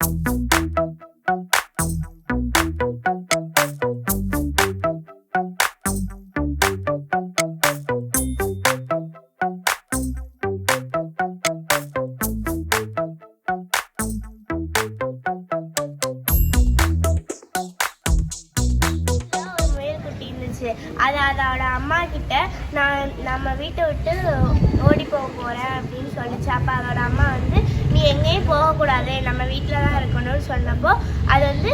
ஒரு அது அதோட அம்மா கிட்ட நான் நம்ம வீட்டை விட்டு ஓடி போக போகிறேன் அப்படின்னு சொல்லிச்சு. அப்போ அதோட அம்மா வந்து நீ எங்கேயும் போகக்கூடாது நம்ம வீட்டில் தான் இருக்கணும்னு சொன்னப்போ அது வந்து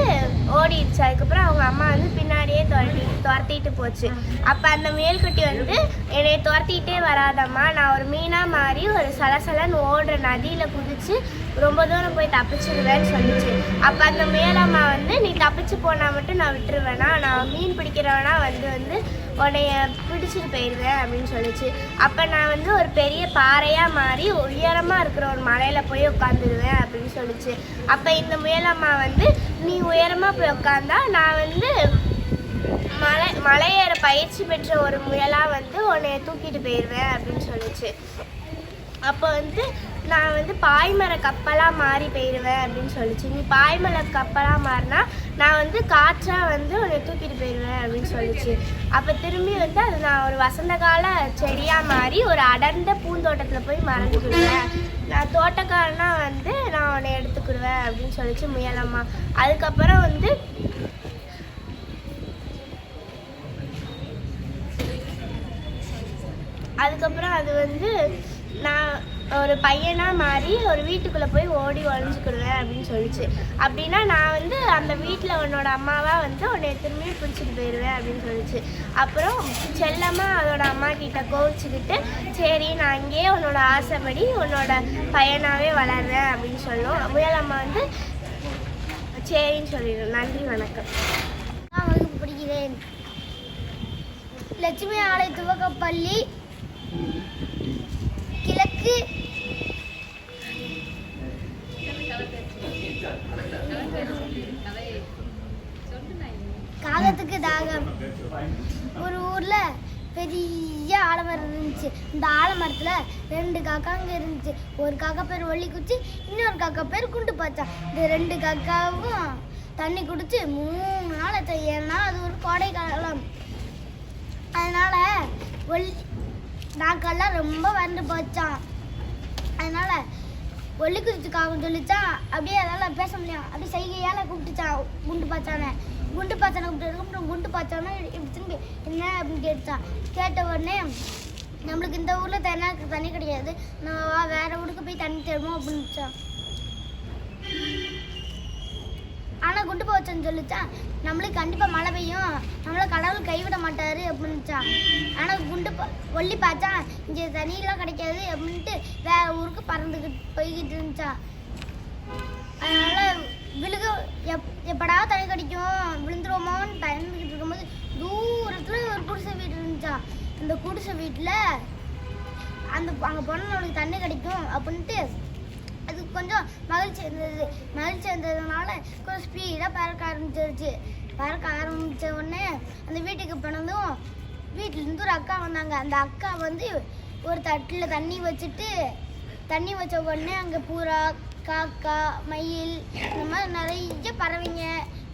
ஓடிடுச்சு. அதுக்கப்புறம் அவங்க அம்மா வந்து பின்னாடியே துரட்டி துரத்திட்டு போச்சு. அப்போ அந்த முயல்குட்டி வந்து என்னை துரத்திட்டே வராதம்மா. நான் ஒரு மீனாக மாறி ஒரு சலசலன்னு ஓடுற நதியில் குதிச்சு ரொம்ப தூரம் போய் தப்பிச்சிடுவேன்னு சொல்லிச்சு. அப்போ அந்த முயலம்மா வந்து நீ தப்பிச்சு போனால் மட்டும் நான் விட்டுருவேனா? நான் மீன் பிடிக்கிறவனா வந்து வந்து உன்னைய பிடிச்சிட்டு போயிடுவேன் அப்படின்னு சொல்லிச்சு. அப்போ நான் வந்து ஒரு பெரிய பாறையாக மாறி உயரமாக இருக்கிற ஒரு மலையில் போய் உட்காந்துருவேன் அப்படின்னு சொல்லிச்சு. அப்போ இந்த முயலம்மா வந்து நீ உயரமாக போய் உட்காந்தா நான் வந்து மலை மலையேற பயிற்சி பெற்ற ஒரு முயலாக வந்து உன்னைய தூக்கிட்டு போயிடுவேன் அப்படின்னு சொல்லிச்சு. அப்போ வந்து நான் வந்து பாய்மர கப்பலாக மாறி போயிடுவேன் அப்படின்னு சொல்லிச்சு. நீ பாய்மர கப்பலாக மாறினா நான் வந்து காற்றாக வந்து உன்னை தூக்கிட்டு போயிடுவேன் அப்படின்னு சொல்லிச்சு. அப்போ திரும்பி வந்து அது நான் ஒரு வசந்த கால செடியாக மாறி ஒரு அடர்ந்த பூந்தோட்டத்தில் போய் மறந்துக்கிடுவேன் நான் தோட்டக்காரனா வந்து நான் உன்னை எடுத்துக்கிடுவேன் அப்படின்னு சொல்லிச்சு முயலம்மா அதுக்கப்புறம் வந்து அதுக்கப்புறம் அது வந்து நான் ஒரு பையனாக மாறி ஒரு வீட்டுக்குள்ளே போய் ஓடி ஒழிஞ்சுக்கிடுவேன் அப்படின்னு சொல்லிச்சு. அப்படின்னா நான் வந்து அந்த வீட்டில் உன்னோட அம்மாவாக வந்து உன்னை திரும்பி பிடிச்சிட்டு போயிடுவேன் அப்படின்னு சொல்லிச்சு. அப்புறம் செல்லமாக அதோட அம்மா கிட்ட கோவிச்சுக்கிட்டு சரி நான் அங்கேயே உன்னோட ஆசைப்படி உன்னோட பையனாகவே வளர்றேன் அப்படின்னு சொல்லும் முயலம்மா வந்து சரின்னு சொல்லிடும் நன்றி வணக்கம். நான் வகுப்பு லட்சுமி ஆலை துவக்கப்பள்ளி காகத்துக்கு தாகம். ஒரு ஊர்ல பெரிய ஆலமரம் இருந்துச்சு. இந்த ஆலமரத்துல ரெண்டு காக்காங்க இருந்துச்சு. ஒரு காக்கா பேர் ஒல்லி குச்சி இன்னொரு காக்கா பேர் குண்டு பாச்சா இந்த ரெண்டு காக்காவும் தண்ணி குடிச்சு மூணு நாள் ஆச்சு. ஏன்னா அது ஒரு கோடை காலம் அதனால ஒல்லி நாக்கெல்லாம் ரொம்ப வறண்டு போச்சான் அதனால ஒல்லி குதிச்சுக்காகும் சொல்லிச்சான் அப்படியே அதெல்லாம் பேச முடியும் அப்படியே செய்கையால் கூப்பிட்டுச்சான் குண்டு பாய்ச்சானே குண்டு பாய்ச்சானை கூப்பிட்டு குண்டு பாய்ச்சானே இப்படி திரும்பி என்ன அப்படின்னு கேட்டுச்சான் கேட்ட உடனே நம்மளுக்கு இந்த ஊரில் தண்ணி தண்ணி கிடையாது. நம்ம வா ஊருக்கு போய் தண்ணி தேடுவோம் அப்படின்னுச்சான் ஆனால் குண்டு போச்சேன்னு சொல்லிச்சான் நம்மளுக்கு கண்டிப்பாக மழை பெய்யும். நம்மள கடவுள் கைவிட மாட்டார் அப்படின்னுச்சான் ஆனால் குண்டு ஒல்லி பார்த்தா இங்கே தண்ணியெலாம் கிடைக்காது அப்படின்ட்டு வேற ஊருக்கு பறந்துக்கிட்டு போய்கிட்டு இருந்துச்சான் அதனால் விழுக எப் எப்படா தண்ணி கிடைக்கும்? விழுந்துருவோமோன்னு பயந்துக்கிட்டு இருக்கும்போது தூரத்தில் ஒரு குடிசை வீடு இருந்துச்சான் அந்த குடிசை வீட்டில் அந்த அங்கே போனால் நம்மளுக்கு தண்ணி கிடைக்கும் அப்படின்ட்டு கொஞ்சம் மகிழ்ச்சி இருந்தது. மகிழ்ச்சி இருந்ததுனால கொஞ்சம் ஸ்பீடாக பறக்க ஆரம்பிச்சிருச்சு. பறக்க ஆரம்பித்த உடனே அந்த வீட்டுக்கு போனதும் வீட்டிலேருந்து ஒரு அக்கா வந்தாங்க. அந்த அக்கா வந்து ஒரு தட்டில் தண்ணி வச்சுட்டு தண்ணி வச்ச உடனே அங்கே பூரா காக்கா மயில் இந்த மாதிரி நிறைய பறவைங்க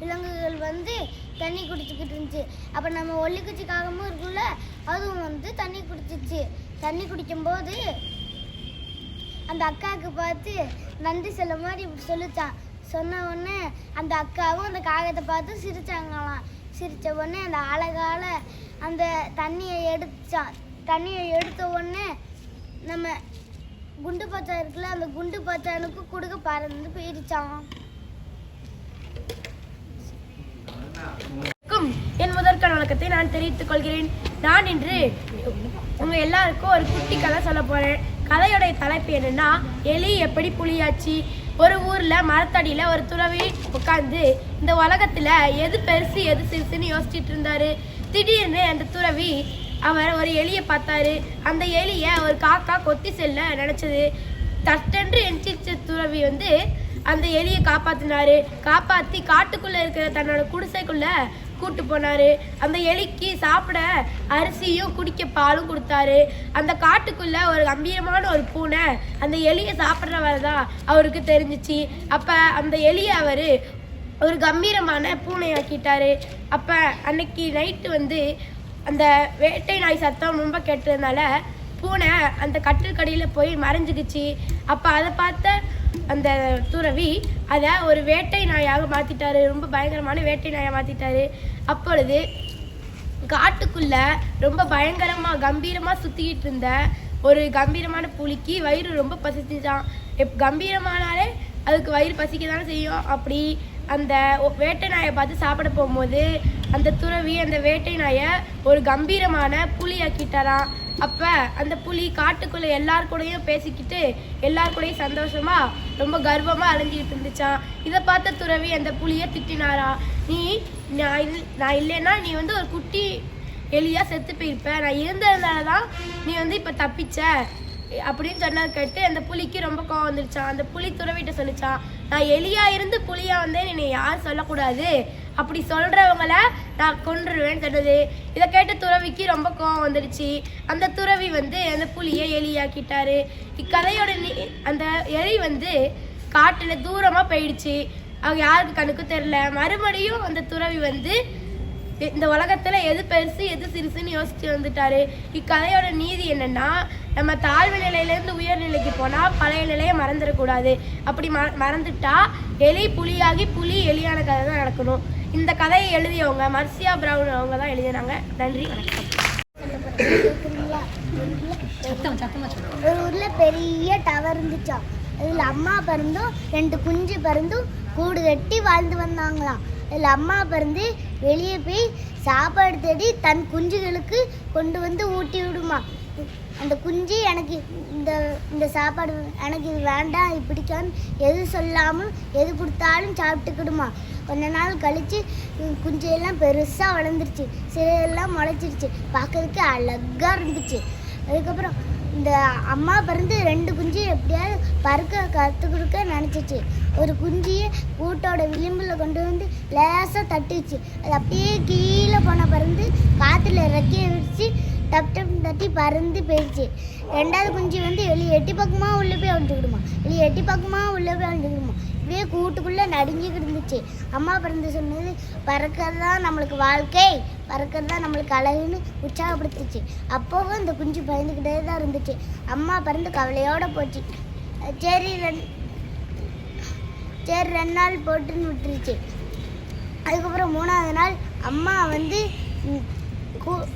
விலங்குகள் வந்து தண்ணி குடிச்சிக்கிட்டு இருந்துச்சு. அப்போ நம்ம ஒல்லிக்குச்சி காகமும் இருக்குல்ல அதுவும் வந்து தண்ணி குடிச்சிச்சு தண்ணி குடிக்கும்போது அந்த அக்காவுக்கு பார்த்து நன்றி சொல்ல மாதிரி இப்படி சொல்லிச்சான் சொன்ன உடனே அந்த அக்காவும் அந்த காகத்தை பார்த்து சிரிச்சாங்களாம். சிரித்த உடனே அந்த அழகால அந்த தண்ணியை எடுத்தான் தண்ணியை எடுத்த உடனே நம்ம குண்டு பாச்சா இருக்குல்ல அந்த குண்டு பச்சானுக்கு கொடுக்க பறந்து போயிருச்சான் என் முதற்கான வழக்கத்தை நான் தெரிவித்துக் கொள்கிறேன். நான் இன்று உங்க எல்லாருக்கும் ஒரு குட்டி கதை சொல்ல போறேன். கதையோடைய தலைப்பு என்னன்னா எலி எப்படி புலியாச்சு? ஒரு ஊர்ல மரத்தடியில ஒரு துறவி உட்காந்து இந்த உலகத்துல எது பெருசு எது சிறுசுன்னு யோசிச்சுட்டு இருந்தாரு. திடீர்னு அந்த துறவி அவர் ஒரு எலியை பார்த்தாரு. அந்த எலிய ஒரு காக்கா கொத்தி செல்ல நினைச்சது. தட்டென்று எந்திரிச்ச துறவி வந்து அந்த எலியை காப்பாத்தினாரு. காப்பாத்தி காட்டுக்குள்ள இருக்கிற தன்னோட குடிசைக்குள்ள கூட்டு போனாரு. அந்த எலிக்கு சாப்பிட அரிசியும் குடிக்க பாலும் கொடுத்தாரு. அந்த காட்டுக்குள்ள ஒரு கம்பீரமான ஒரு பூனை அந்த எலியை சாப்பிட்றவர் தான் அவருக்கு தெரிஞ்சிச்சு. அப்ப அந்த எலியை அவரு ஒரு கம்பீரமான பூனையாக்கிட்டாரு. அப்ப அன்னைக்கு நைட்டு வந்து அந்த வேட்டை நாய் சத்தம் ரொம்ப கேட்டதுனால பூனை அந்த கட்டில் கடியில் போய் மறைஞ்சிக்கிச்சு. அப்போ அதை பார்த்த அந்த துறவி அதை ஒரு வேட்டை நாயாக மாற்றிட்டாரு ரொம்ப பயங்கரமான வேட்டை நாயாக மாற்றிட்டாரு அப்பொழுது காட்டுக்குள்ள ரொம்ப பயங்கரமாக கம்பீரமாக சுற்றிக்கிட்டு இருந்த ஒரு கம்பீரமான புலிக்கு வயிறு ரொம்ப பசிச்சுதான். எப் கம்பீரமானாலே அதுக்கு வயிறு பசிக்க தானே செய்யும். அப்படி அந்த வேட்டை நாயை பார்த்து சாப்பிட போகும்போது அந்த துறவி அந்த வேட்டை நாயை ஒரு கம்பீரமான புலி ஆக்கிட்டாராம் அப்ப அந்த புலி காட்டுக்குள்ள எல்லார் கூடயும் பேசிக்கிட்டு எல்லார் கூடயும் சந்தோஷமா ரொம்ப கர்வமா அலைஞ்சிக்கிட்டு இருந்துச்சான் இதை பார்த்த துறவி அந்த புலியை திட்டினாரா? நீ நான் நான் இல்லைன்னா நீ வந்து ஒரு குட்டி எலியா செத்து போயிருப்ப. நான் இருந்ததுனால தான் நீ வந்து இப்போ தப்பிச்ச. அப்படின்னு சொன்னது கேட்டு அந்த புலிக்கு ரொம்ப கோவம் வந்துருச்சான் அந்த புலி துறவிட்ட சொல்லிச்சான் நான் எலியா இருந்து புலியா வந்தேன் என்னை யாரும் சொல்லக்கூடாது. அப்படி சொல்றவங்கள நான் கொன்றுவேன்னு சொன்னது இதை கேட்டு துறவிக்கு ரொம்ப கோவம் வந்துடுச்சு. அந்த துறவி வந்து அந்த புலியை எலியாக்கிட்டாரு. இக்கதையோட அந்த எலி வந்து காட்டுல தூரமா போயிடுச்சு. அவங்க யாருக்கு கணக்கு தெரில மறுபடியும் அந்த துறவி வந்து இந்த உலகத்துல எது பெருசு எது சிறுசுன்னு யோசிச்சு வந்துட்டாரு. இக்கதையோட நீதி என்னன்னா நம்ம தாழ்வு நிலையிலேருந்து உயர்நிலைக்கு உயர் நிலைக்கு போனா பழைய நிலையை மறந்துடக்கூடாது. அப்படி ம- மறந்துட்டா எலி புலியாகி புலி எலியான கதை தான் நடக்கணும். இந்த கதையை எழுதியவங்க மர்சியா பிரவுன் அவங்க தான் எழுதினாங்க. நன்றி வணக்கம். ஒரு ஊர்ல பெரிய டவர் இருந்துச்சா? அதில் அம்மா பிறந்தும் ரெண்டு குஞ்சு பிறந்தும் கூடு கட்டி வாழ்ந்து வந்தாங்களாம். அதில் அம்மா பிறந்து வெளியே போய் சாப்பாடு தேடி தன் குஞ்சுகளுக்கு கொண்டு வந்து ஊட்டி விடுமா. அந்த குஞ்சு எனக்கு இந்த இந்த சாப்பாடு எனக்கு இது வேண்டாம் இது பிடிக்கான்னு எது சொல்லாமல் எது கொடுத்தாலும் சாப்பிட்டுக்கிடுமா. கொஞ்ச நாள் கழித்து உம், குஞ்சையெல்லாம் பெருசாக வளர்ந்துருச்சு சிலையெல்லாம் முளைச்சிருச்சு. பார்க்கறதுக்கு அழகாக இருந்துச்சு. அதுக்கப்புறம் இந்த அம்மா பிறந்து ரெண்டு குஞ்சு எப்படியாவது பறக்க கற்றுக் கொடுக்க நினச்சிச்சு. ஒரு குஞ்சியை கூட்டோட விளிம்பில் கொண்டு வந்து லேசாக தட்டுச்சு. அது அப்படியே கீழே போன பறந்து காற்றுல இறக்கி வச்சு டப் டப் தட்டி பறந்து போயிடுச்சு. ரெண்டாவது குஞ்சு வந்து வெளியே எட்டி பக்கமாக உள்ளே போய் அழிஞ்சுக்கிடுமா வெளியே எட்டி பக்கமாக உள்ளே போய் அழிஞ்சுக்கிடுமா அப்படியே கூட்டுக்குள்ளே நடுங்கிக்கிட்டு இருந்துச்சு. அம்மா பிறந்து சொன்னது பறக்கிறது தான் நம்மளுக்கு வாழ்க்கை. பறக்கிறது தான் நம்மளுக்கு அழகுன்னு உற்சாகப்படுத்துச்சு. அப்போவும் அந்த குஞ்சு பயந்துக்கிட்டே தான் இருந்துச்சு. அம்மா பிறந்து கவலையோட போச்சு. சரி ரெண் சரி ரெண்டு நாள் போட்டுன்னு விட்டுருச்சு. அதுக்கப்புறம் மூணாவது நாள் அம்மா வந்து கூ-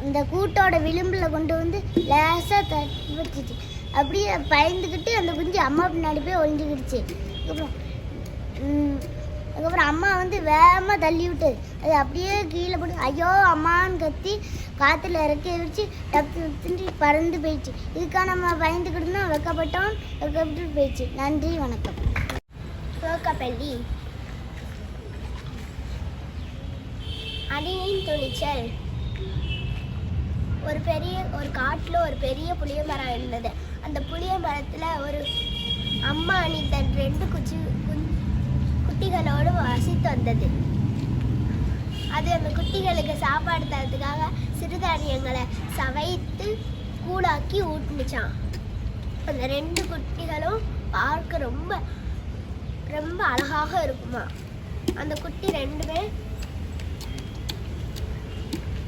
அந்த கூட்டோட விளிம்பில் கொண்டு வந்து லேசாக தட்டி வச்சுச்சு. அப்படியே பயந்துக்கிட்டு அந்த குஞ்சு அம்மா பின்னாடி போய் ஒழிஞ்சுக்கிடுச்சு அதுக்கப்புறம் அதுக்கப்புறம் அம்மா வந்து வேகமாக தள்ளி விட்டது அது அப்படியே கீழே போட்டு ஐயோ அம்மான்னு கத்தி காற்றுல இறக்கி வச்சு டப்பு திண்டி பறந்து போயிடுச்சு. இதுக்காக நம்ம பயந்துக்கிட்டு தான் வெக்கப்பட்டோம் வைக்கப்பட்டு போயிடுச்சு. நன்றி வணக்கம். ரோக்கப்பள்ளி அணியின் துணிச்சல். ஒரு பெரிய ஒரு காட்டில் ஒரு பெரிய புளிய மரம் இருந்தது. அந்த புளிய மரத்தில் ஒரு அம்மா அணி தன் ரெண்டு குச்சி குட்டிகளோடு வசித்து வந்தது. அது அந்த குட்டிகளுக்கு சாப்பாடு தரதுக்காக சிறுதானியங்களை சவைத்து கூழாக்கி ஊட்டுனுச்சான் அந்த ரெண்டு குட்டிகளும் பார்க்க ரொம்ப ரொம்ப அழகாக இருக்குமா. அந்த குட்டி ரெண்டுமே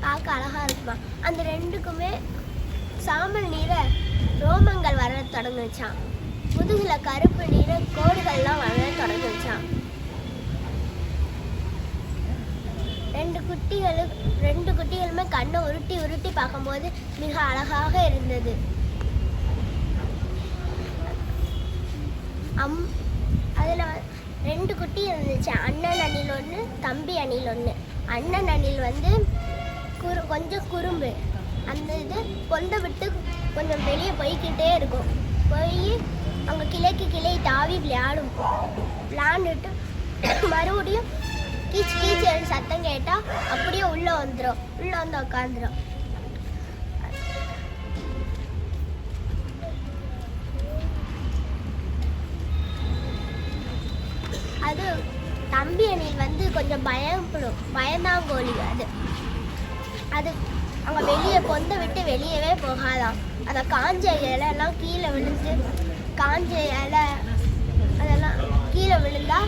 பார்க்க அழகாக இருக்குமா. அந்த ரெண்டுக்குமே சாம்பல் நீரை ரோமங்கள் வர தொடங்குச்சான் முதுகில் கருப்பு நீர கோடுகள்லாம் வர தொடங்குச்சான் ரெண்டு குட்டிகளும் ரெண்டு குட்டிகளுமே கண்ணை உருட்டி உருட்டி பார்க்கும்போது மிக அழகாக இருந்தது. அம் அதில் ரெண்டு குட்டி இருந்துச்சு. அண்ணன் அணில் ஒன்று தம்பி அணில் ஒன்று அண்ணன் அணில் வந்து குறு கொஞ்சம் குறும்பு. அந்த இது பொந்தை விட்டு கொஞ்சம் வெளியே போய்கிட்டே இருக்கும். போய் அங்கே கிளைக்கு கிளை தாவி விளையாடும். விளையாண்டுட்டு மறுபடியும் கீச் கீச் சத்தம் கேட்டால் அப்படியே உள்ளே வந்துடும் உள்ளே வந்து உட்காந்துரும் அது தம்பி அணில் வந்து கொஞ்சம் பயப்படும் பயந்தாங்கோழி அது. அது அங்கே வெளியே பொந்த விட்டு வெளியவே போகாதாம். அந்த காஞ்ச இலையெல்லாம் கீழே விழுந்து காஞ்ச இலை அதெல்லாம் கீழே விழுந்தா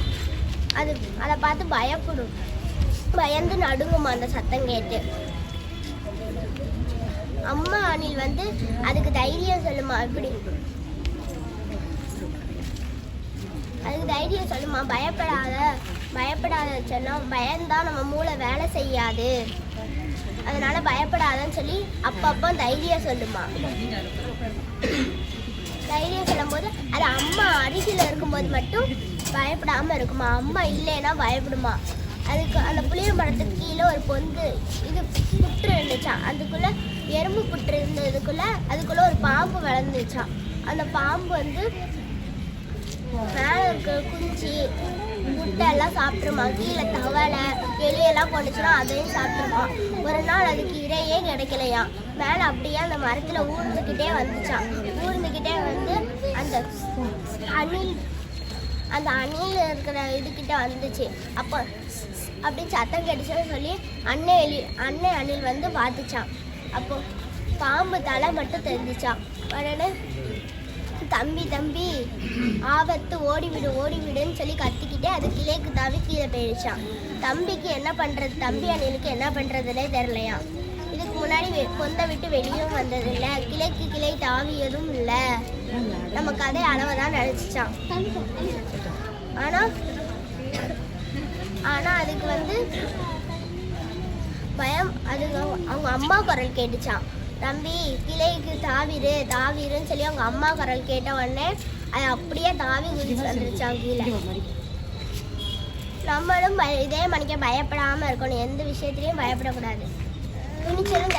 அது அதை பார்த்து பயப்படும். பயந்து நடுங்குமா அந்த சத்தம் கேட்டு. அம்மா அணில் வந்து அதுக்கு தைரியம் சொல்லுமா? இப்படி அதுக்கு தைரியம் சொல்லுமா? பயப்படாத பயப்படாத சொன்னா பயந்தான் நம்ம மூளை வேலை செய்யாது. அதனால பயப்படாதன்னு சொல்லி அப்பப்போ தைரியம் சொல்லுமா. தைரியம் சொல்லும்போது அது அம்மா அருகில் இருக்கும்போது மட்டும் பயப்படாம இருக்குமா? அம்மா இல்லைன்னா பயப்படுமா? அதுக்கு அந்த புளிய மரத்துக்கு கீழே ஒரு பொந்து இது புற்று இருந்துச்சான் அதுக்குள்ளே எறும்பு புற்று இருந்ததுக்குள்ள அதுக்குள்ளே ஒரு பாம்பு வளர்ந்துச்சான் அந்த பாம்பு வந்து மேலே இருக்க குஞ்சு முட்டை எல்லாம் சாப்பிட்ருமா கீழே தவளை எலியெல்லாம் போட்டுச்சுன்னா அதையும் சாப்பிட்ருமா ஒரு நாள் அதுக்கு இரையே கிடைக்கலையா. மேலே அப்படியே அந்த மரத்தில் ஊர்ந்துக்கிட்டே வந்துச்சான் ஊர்ந்துக்கிட்டே வந்து அந்த அணில் அந்த அணில் இருக்கிற இதுக்கிட்ட வந்துச்சு. அப்போ அப்படின்னு சத்தம் கேட்டுச்சுன்னு சொல்லி அண்ணன் எலி அண்ணன் அணில் வந்து பார்த்துச்சான் அப்போ பாம்பு தலை மட்டும் தெரிஞ்சிச்சான் உடனே தம்பி தம்பி. ஆபத்து ஓடிவிடு ஓடிவிடுன்னு சொல்லி கத்திக்கிட்டே அது கிளைக்கு தாவி கீழே போயிடுச்சான் தம்பிக்கு என்ன பண்ணுறது தம்பி அணிலுக்கு என்ன பண்ணுறதுனே தெரிலையா இதுக்கு முன்னாடி வெ- விட்டு வெளியும் வந்ததில்லை. கிளைக்கு கிளை தாவியதும் இல்லை. நம்ம கதை அளவை தான் நினச்சிச்சான் ஆனால் ஆனால் அதுக்கு வந்து பயம் அது அவங்க அம்மா குரல் கேட்டுச்சான் தம்பி கிளைக்கு தாவிரு தாவிருன்னு சொல்லி அவங்க அம்மா குரல் கேட்ட உடனே அது அப்படியே தாவி குதிச்சு வந்துருச்சான் கீழே. நம்மளும் இதே மணிக்க பயப்படாம இருக்கணும். எந்த விஷயத்துலயும் பயப்படக்கூடாது. துணிச்சலும்